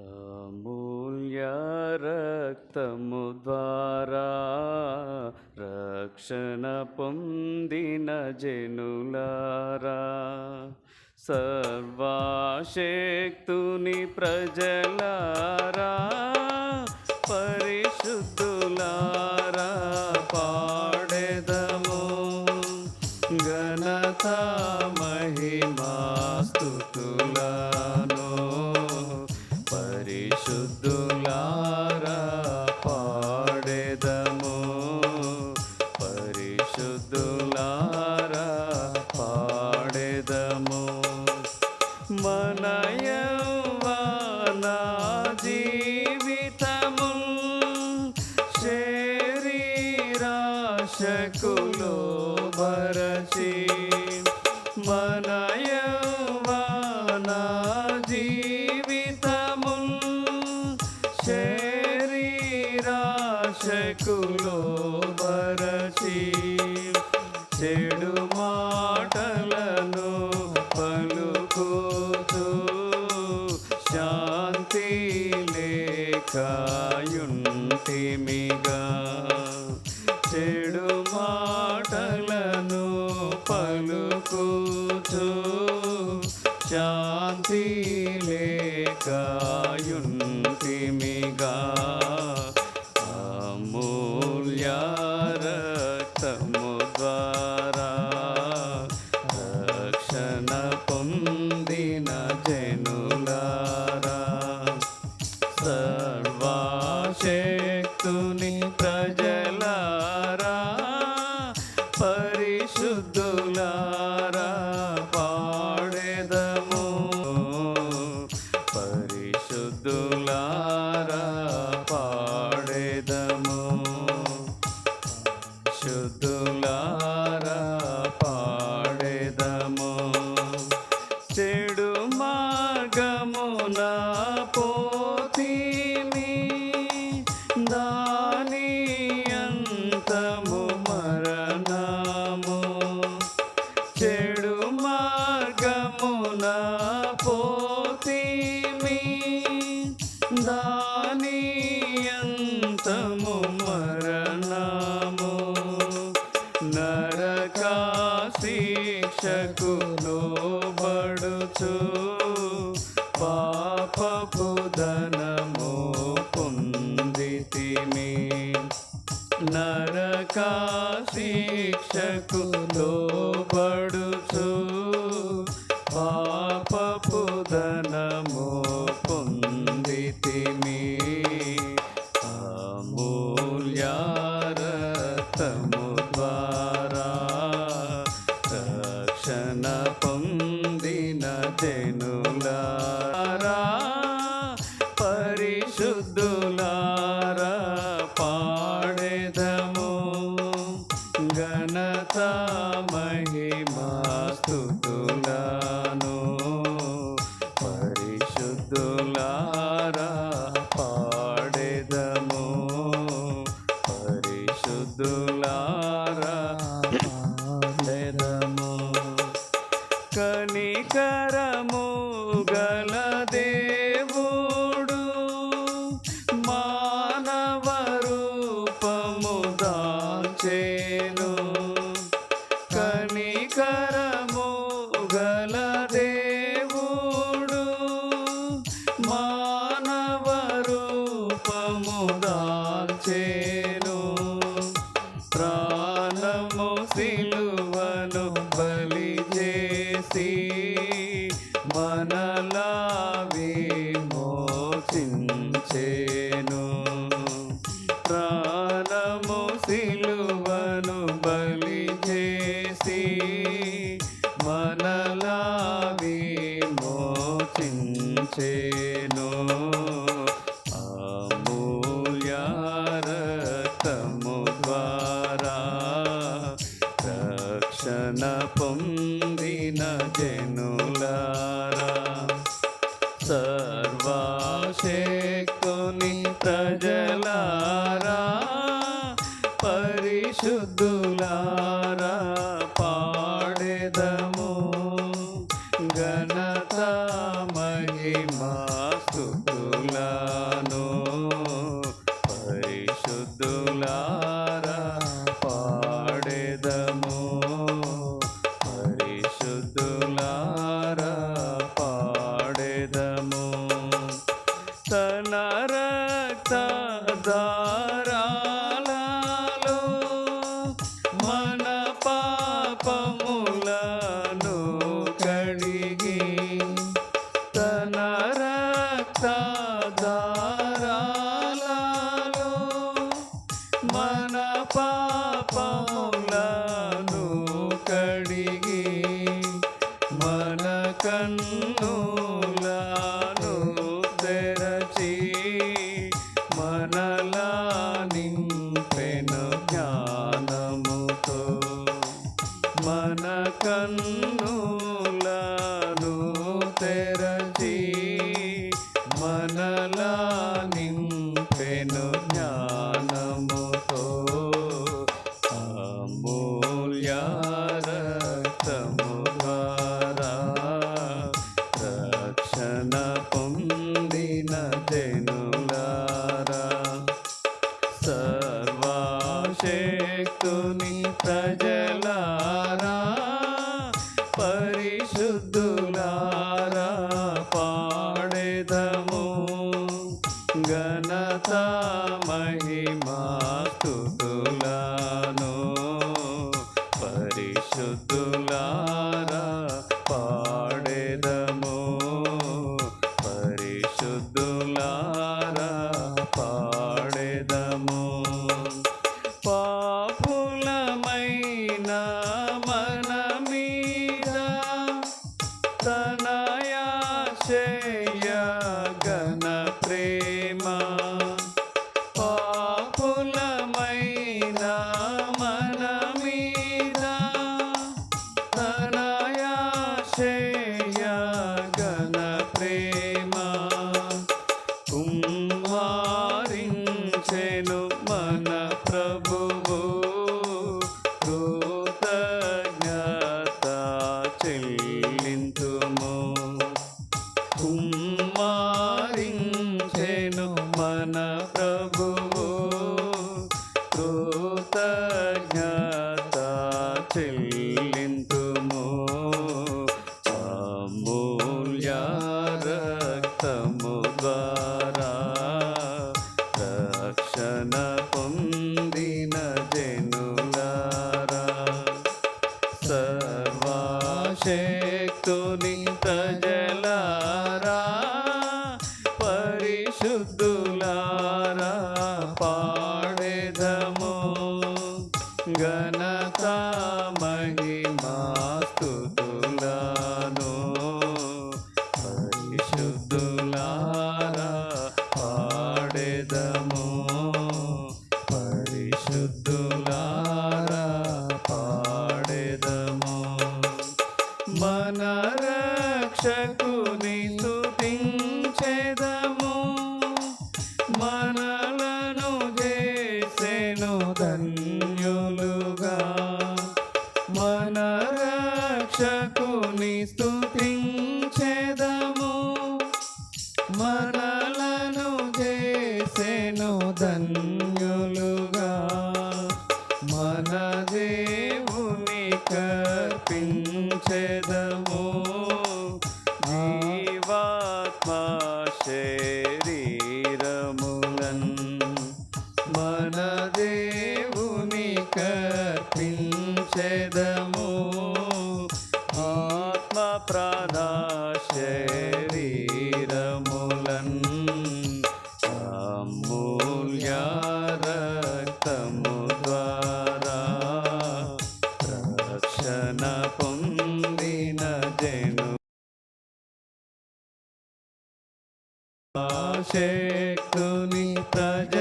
అమూల్య రక్తము ద్వారా రక్షణ పొందిన జనులారా. సర్వాశక్తుని ప్రజలారా పరిశుద్ధులారా పాడేదము. మనయవన జీవితము శరీరాశకులో బరచి మనయవ శాంతి లేకాయుంటిమిగా చెడు మాటలను పలుకుచు శాంతి లేకా पर స్వామి నరకా శిక్షకు లోబడుచు పాప சொன்னார் ప్రజనులారా సర్వాశక్తుని ప్రజలారా పరిశుద్ధులారా పాడేదము గణత మహిమాస్తులారా My. ಜ್ಞಾನ ಪ್ರ नमस्ते చేసెను ధన్యులుగా మన దేవుని కర్పించెదము. జీవాత్మ శరీరములన్ మన దేవుని కర్పించెదము. పొందిన జను. శక్తుని ప్రజలారా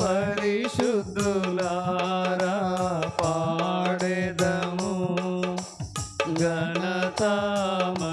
పరిశుద్ధులారా పాడెదము. గణతామ